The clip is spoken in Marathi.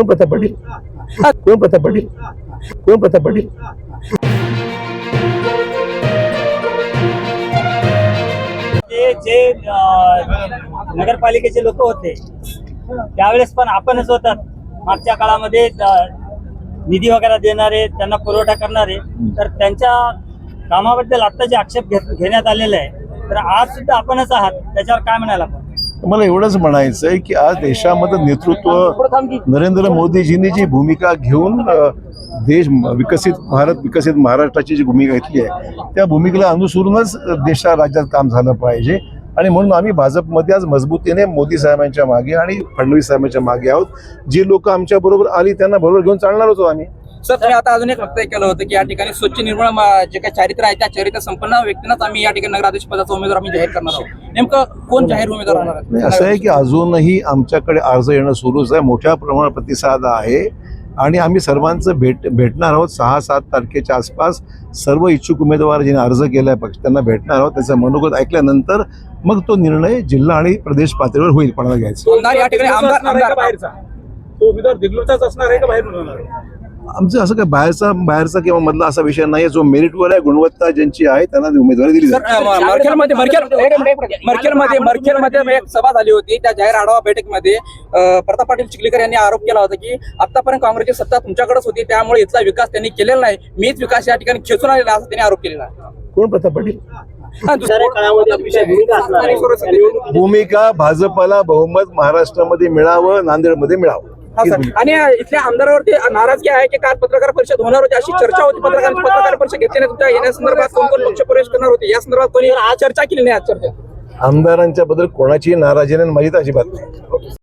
कोण प्रताप पाटील? कोण प्रताप पाटील? कोण प्रताप पाटील? ते जे नगरपालिकेचे लोक होते त्यावेळेस पण आपणच होतात. मागच्या काळामध्ये निधी वगैरे देणारे त्यांना पुरवठा करणारे तर त्यांच्या कामाबद्दल आता जे आक्षेप घेण्यात आलेले आहे तर आज सुद्धा आपणच आहात त्याच्यावर काय म्हणायला आपण? मला एवढंच म्हणायचं आहे की आज देशामध्ये नेतृत्व नरेंद्र मोदीजींनी जी भूमिका घेऊन देश विकसित भारत विकसित महाराष्ट्राची जी भूमिका घेतली आहे त्या भूमिकेला अनुसरूनच देशा राज्यात काम झालं पाहिजे. आणि म्हणून आम्ही भाजपमध्ये आज मजबूतीने मोदी साहेबांच्या मागे आणि फडणवीस साहेबांच्या मागे आहोत. जी लोक आमच्या बरोबर आली त्यांना बरोबर घेऊन चालणार होतो आम्ही. सर तुम्ही आता अजून एक वक्तव्य केलं होतं की या ठिकाणी स्वच्छ निर्मळ जे काही चारित्र्य आहे त्या चारित्र्य संपन्न व्यक्तींनाच आम्ही या ठिकाणी नगराध्यक्ष पदाचा उमेदवार आम्ही जाहीर करणार आहोत. नेमकं कोण जाहीर उमेदवार राहणार असं आहे की अजूनही आमच्याकडे अर्ज येणं सुरूच आहे. मोठ्या प्रमाणात प्रतिसाद आहे. आणि आम्ही सर्वांचं भेट भेटणार आहोत. सहा सात तारखेच्या आसपास सर्व इच्छुक उमेदवार ज्यांनी अर्ज केलाय पक्ष त्यांना भेटणार आहोत. त्याचं मनोगत ऐकल्यानंतर मग तो निर्णय जिल्हा आणि प्रदेश पातळीवर होईल कोणाला घ्यायचा. आमदार या ठिकाणी आमदार आमदार बाहेरचा तो उमेदवार दिग्लूरचाच असणार आहे का बाहेर आहे? आमचं असं काय बाहेरचा बाहेरचा किंवा मधला असा विषय नाही जो मेरिटवर आहे गुणवत्ता ज्यांची आहे त्यांना ती उमेदवारी दिली सर जाईल मरखेलमध्ये मरखेल मरखेलमध्ये मरखेलमध्ये एक सभा झाली होती. त्या जाहीर आढावा बैठकीमध्ये प्रताप पाटील चिखलीकर यांनी आरोप केला होता की आतापर्यंत काँग्रेसची सत्ता तुमच्याकडेच होती त्यामुळे इथला विकास त्यांनी केलेला नाही. मीच विकास या ठिकाणी खेचून आलेला असा त्यांनी आरोप केलेला कोण प्रताप पाटील? भूमिका भाजपला बहुमत महाराष्ट्रामध्ये मिळावं नांदेडमध्ये मिळावं. हा. आणि इथल्या आमदारावरती नाराजगी आहे की काल पत्रकार परिषद होणार होती अशी चर्चा होती पत्रकार पत्रकार परिषद घेतली नाही तुमच्या येण्यासंदर्भात कोण कोण पक्ष प्रवेश करणार होते या संदर्भात कोणी चर्चा केली नाही आज चर्चा? आमदारांच्या बद्दल कोणाची नाराजी नाही आणि माझी तर अजिबात नाही.